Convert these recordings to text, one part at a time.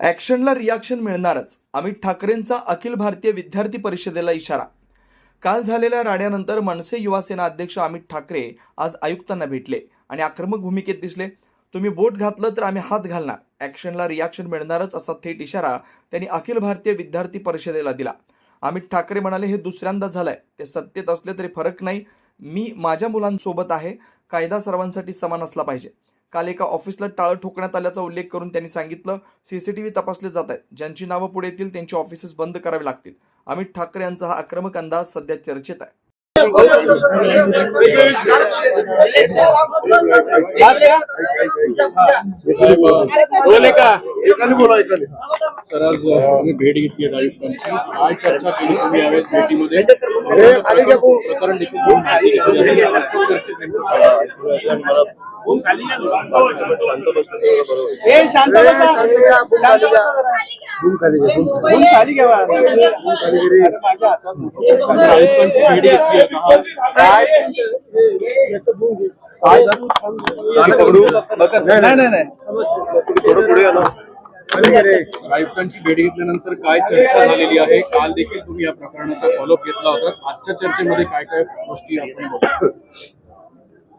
ॲक्शनला reaction मिळणारच Amit ठाकरेंचा Akhil Bharatiya विद्यार्थी परिषदेला इशारा. काल झालेल्या राड्यानंतर मनसे युवासेना अध्यक्ष अमित ठाकरे आज आयुक्तांना भेटले आणि आक्रमक भूमिकेत दिसले. तुम्ही बोट घातलं तर आम्ही हात घालणार ॲक्शनला रिॲक्शन मिळणारच असा थेट इशारा त्यांनी अखिल भारतीय विद्यार्थी परिषदेला दिला. अमित ठाकरे म्हणाले हे दुसऱ्यांदा झालंय ते सत्तेत असले तरी फरक नाही. मी माझ्या मुलांसोबत आहे कायदा सर्वांसाठी समान असला पाहिजे. काल एका ऑफिसला टाळं ठोकण्यात आल्याचा उल्लेख करून त्यांनी सांगितलं सीसीटीव्ही तपासले जात आहेत. ज्यांची नावं पुढे येतील त्यांची ऑफिसेस बंद करावी लागतील. अमित ठाकरे यांचा हा आक्रमक अंदाज सध्या चर्चेत आहे. बोलले का? एकाने बोला एकाने तर आज तुम्ही भेट घेतली आयुक्तांची काय चर्चा केली तुम्ही यावेळेस भेटीमध्ये. हे. प्रकरण देखील चर्चेत नेमकं काय आहे? ए शांत बसा खाली घ्या, आपण खाली। घ्या. बूम खाली घ्या, बूम. कोण खाली घ्यावा खाली घे. रे. आज आयुक्तांची भेट घेतली आहे काय काय काय पकडू नाही नाही नाही थोडं पुढे या ना. खाली घे रे. आयुक्तांची भेट घेतल्यानंतर काय चर्चा झालेली आहे? काल देखील तुम्ही या प्रकरणाचा फॉलोअप घेतला होता. आजच्या चर्चेमध्ये काय काय गोष्टी आपण बघू?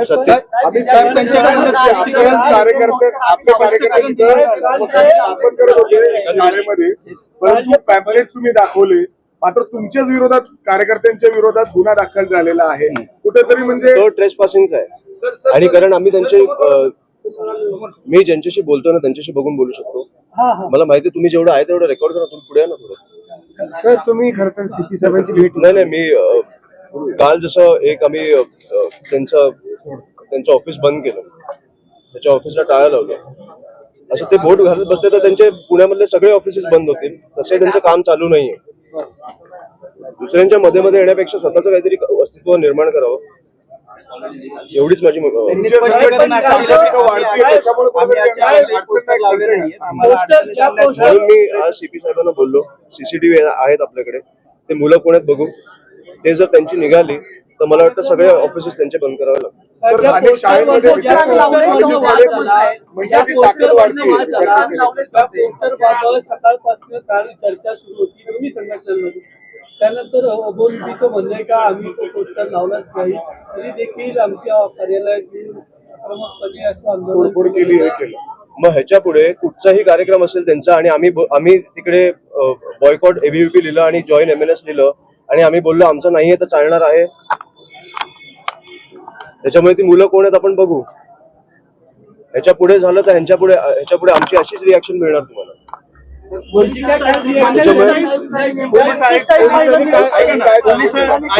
साहेब कार्यकर्ते आपले कार्यकर्ते तिथं पक्ष स्थापन करत होते शाळेमध्ये परंतु पॅम्पलेट तुम्ही दाखवले. मात्र तुमच्याच विरोधात कार्यकर्त्यांच्या विरोधात गुन्हा दाखल झालेला आहे. कुठेतरी म्हणजे तो ट्रेस पासिंगचा आहे आणि कारण आम्ही त्यांचे मी ज्यांच्याशी बोलतो ना त्यांच्याशी बघून बोलू शकतो. मला माहिती तुम्ही जेवढं आहे तेवढं रेकॉर्ड करा तुम्ही पुढे ना थोडं सर तुम्ही खरं तर सीपी साहेबांची भेट नाही नाही मी काल जसं एक आम्ही त्यांचं त्यांचं ऑफिस बंद केलं. त्याच्या ऑफिसला टाळा लावलं. असं ते बोट घालत बसले तर त्यांचे पुण्यामधले सगळे ऑफिसेस बंद होतील. तसे त्यांचं काम चालू नाहीये. दुसऱ्यांच्या मध्ये मध्ये येण्यापेक्षा स्वतःचं काहीतरी अस्तित्व निर्माण करावं. एवढीच माझी म्हणून मी आज सीपी साहेबांना बोललो. सीसीटीव्ही आहेत आपल्याकडे. ते मुलं कोण आहेत बघू. ते जर त्यांची निघाली तर मला वाटतं सगळे ऑफिसेस त्यांचे बंद करावे लागतील. तर अनेक शाळेमध्ये विद्यार्थ्यांमध्ये ती ताकद वाढते पोस्टरबाबत सकाळपासून काल चर्चा सुरू होती दोन्ही संघटनांमध्ये त्यानंतर म्हणणं आहे का आम्ही तो पोस्टर लावलाच नाही. तरी देखील आमच्या असं आंदोलन मग ह्याच्या पुढे कुठचाही कार्यक्रम असेल त्यांचा आणि आम्ही आम्ही तिकडे बॉयकॉट एबीव्हीपी लिहिलं आणि जॉईन एम एन एस लिहिलं. आणि आम्ही बोललो आमचं नाहीये तर चालणार आहे. त्याच्यामुळे ती मुलं कोण आहेत आपण बघू. ह्याच्या पुढे झालं तर ह्यांच्या पुढे ह्याच्या पुढे आमची अशीच रिॲक्शन मिळणार तुम्हाला.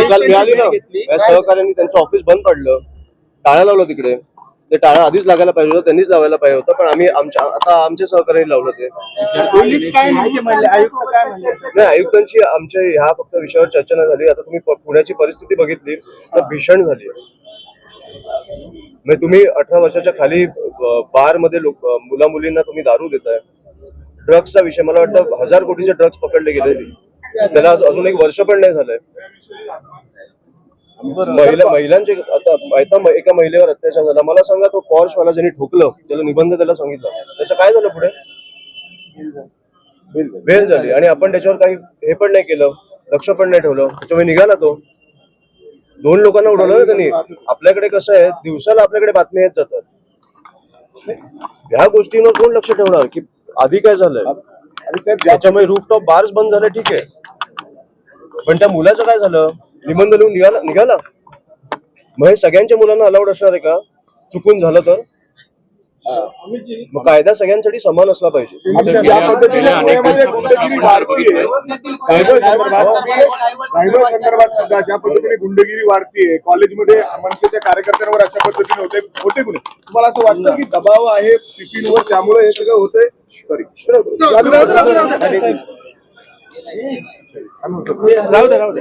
काल मिळाली ना? या सहकार्यांनी त्यांचं ऑफिस बंद पडलं. टाळ्या लावलं तिकडे. ते टाळ्या आधीच लागायला पाहिजे होतं त्यांनीच लावायला पाहिजे होतं पण आम्ही आमच्या आता आमच्या सहकार्याने लावलं ते. पोलीस काय नाही म्हणले आयुक्त काय म्हणले? नाही आयुक्तांची आमच्या ह्या फक्त विषयावर चर्चा नाही झाली. आता तुम्ही पुण्याची परिस्थिती बघितली तर भीषण झाली. म्हणजे तुम्ही अठरा वर्षाच्या खाली बारमध्ये लोक मुला मुलींना तुम्ही दारू देताय. ड्रग्सचा विषय मला वाटतं हजार कोटीचे ड्रग्स पकडले गेले त्याला अजून एक वर्ष पण नाही झालंय. महिला महिलांचे आता एका महिलेवर अत्याचार झाला. मला सांगा तो पॉर्श वाला ज्यांनी ठोकलं त्याला निबंध त्याला सांगितलं त्याचं काय झालं पुढे? बेल झाली. आणि आपण त्याच्यावर काही हे पण नाही केलं लक्ष पण नाही ठेवलं. त्याच्यामुळे निघाला तो. दोन लोकांना उडवलं ना त्यांनी आपल्याकडे कसं आहे दिवसाला आपल्याकडे बातम्या येत जातात. ह्या गोष्टींवर कोण लक्ष ठेवणार? की आधी काय झालंय? त्याच्यामुळे रूफटॉप बार्स बंद झाले ठीक आहे. पण त्या मुलाचं काय झालं? निबंध लिहून निघाला निघाला? मग हे सगळ्यांच्या मुलांना अलाउड असणार आहे का? चुकून झालं तर? मग कायदा सगळ्यांसाठी समान असला पाहिजे. आमच्या ज्या पद्धतीने पुण्यामध्ये गुंडगिरी वाढतीये सायबर संदर्भात सायबर संदर्भात सुद्धा ज्या पद्धतीने गुंडगिरी वाढतीये कॉलेजमध्ये मनसेच्या कार्यकर्त्यांवर अशा पद्धतीने होते होते गुन्हे. तुम्हाला असं वाटतं की दबाव आहे सीपीवर त्यामुळे हे सगळं होतंय? सॉरी राहू दे राहू दे.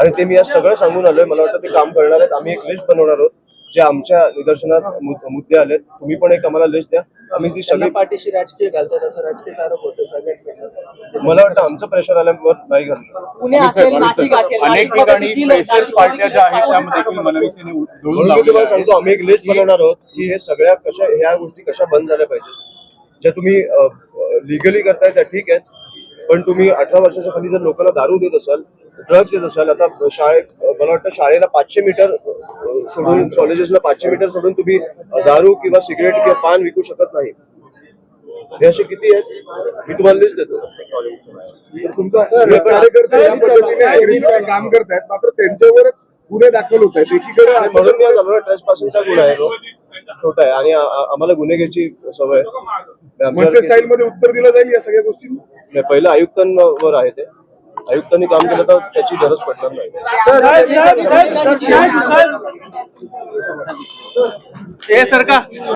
आणि ते मी आज सगळं सांगून आलोय. मला वाटतं ते काम करणार आहेत. आम्ही एक लिस्ट बनवणार आहोत जे आमच्या निदर्शनात मुद्दे आलेत. तुम्ही पण एक आम्हाला लिस्ट द्या. आम्ही ती सगळी पाठीशी राजकीय घालतात. असं राजकीय आरोप होतं सगळ्यात मला वाटतं आमचं प्रेशर आल्यावर नाही घालू शकतो. अनेक ठिकाणी पार्ट्या ज्या आहेत त्यामध्ये देखील. सांगतो आम्ही एक लिस्ट बनवणार आहोत की हे सगळ्या कशा ह्या गोष्टी कशा बंद झाल्या पाहिजेत. ज्या तुम्ही लिगली करताय त्या ठीक आहेत. पण तुम्ही अठरा वर्षाच्या खाली जर लोकांना दारू देत असाल ड्रग्ज देत असाल. आता शाळेत मला वाटतं शाळेला पाचशे मीटर सोडून कॉलेजेसला पाचशे मीटर सोडून तुम्ही दारू किंवा सिगरेट किंवा पान विकू शकत नाही. हे असे किती आहेत? मी तुम्हाला लिस्ट देतो. तुमचा हे काम करतायत मात्र त्यांच्यावरच गुन्हे दाखल होत आहेत. एकीकडे म्हणून मी आज आम्हाला ट्रेस पासिंगचा गुन्हा आहे तो. छोटा आहे. आणि आम्हाला सवय. आमच्यावर मनसे केस- स्टाईल मध्ये उत्तर दिलं जाईल या सगळ्या गोष्टी? पहिलं आयुक्तांवर आहे ते. आयुक्तांनी काम केलं तर त्याची गरज पडणार नाही हे सरकार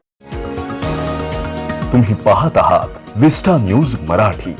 तुम्ही पाहत आहात विस्टा न्यूज़ मराठी